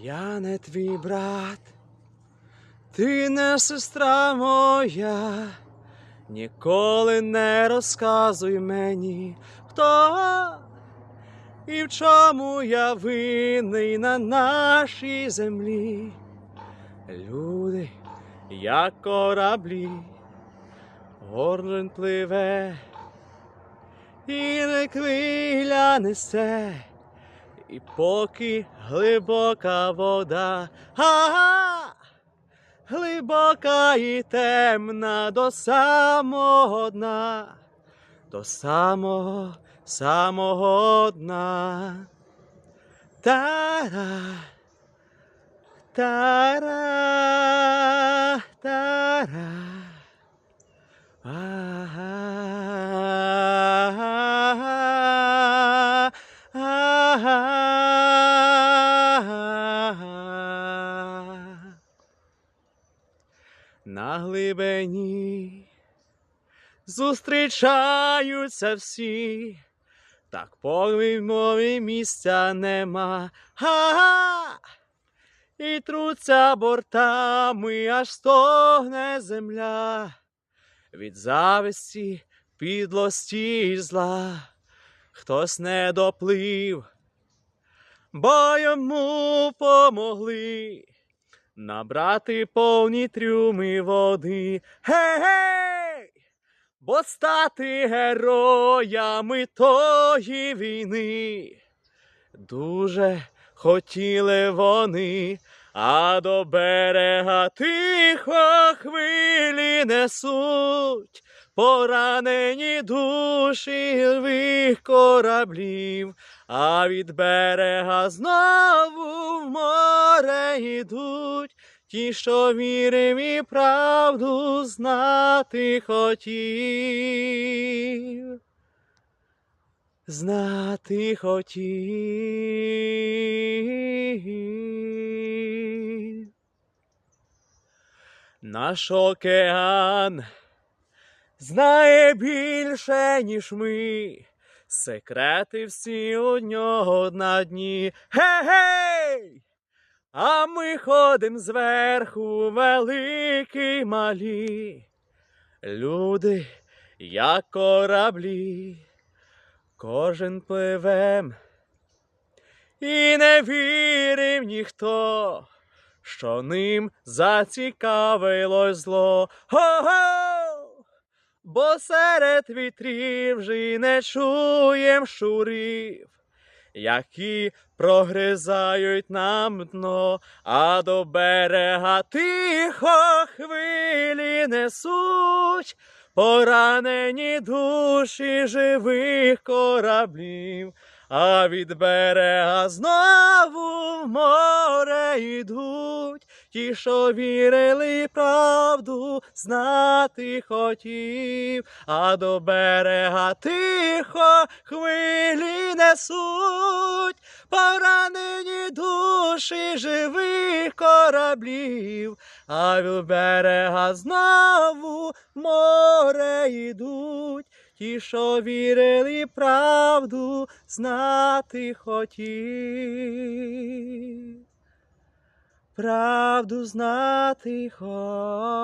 Я не твій брат, ти не сестра моя, ніколи не розказуй мені, хто і в чому я винний на нашій землі. Люди, як кораблі, гордон пливе, і не хвиля несе. І поки глибока вода, ага, глибока і темна до самого дна, до самого самого дна. Тара, тара. На глибині зустрічаються всі, так мові місця нема. Ага! І труться бортами, аж стогне земля від зависті, підлості і зла. Хтось не доплив, бо йому помогли набрати повні трюми води. Гей! Бо стати героями тої війни дуже хотіли вони, а до берега тихо хвилі несуть поранені душі львих кораблів, а від берега знову в море йдуть. Ті, що вірив і правду знати хотів. Знати хотів. Наш океан знає більше, ніж ми. Секрети всі у нього на дні. Гей! А ми ходим зверху великі малі. Люди, як кораблі, кожен пливем. І не вірив ніхто, що ним зацікавилось зло. Го-го! Бо серед вітрів же не чуєм шурів, які прогризають нам дно, а до берега тихо хвилі несуть. Поранені душі живих кораблів, а від берега знову в море йдуть. Ті, що вірили правду, знати хотів, а до берега тихо хвилі несуть, поранені душі живих кораблів, а від берега знову море йдуть. Ті, що вірили правду, знати хотів. Правду знати хотів.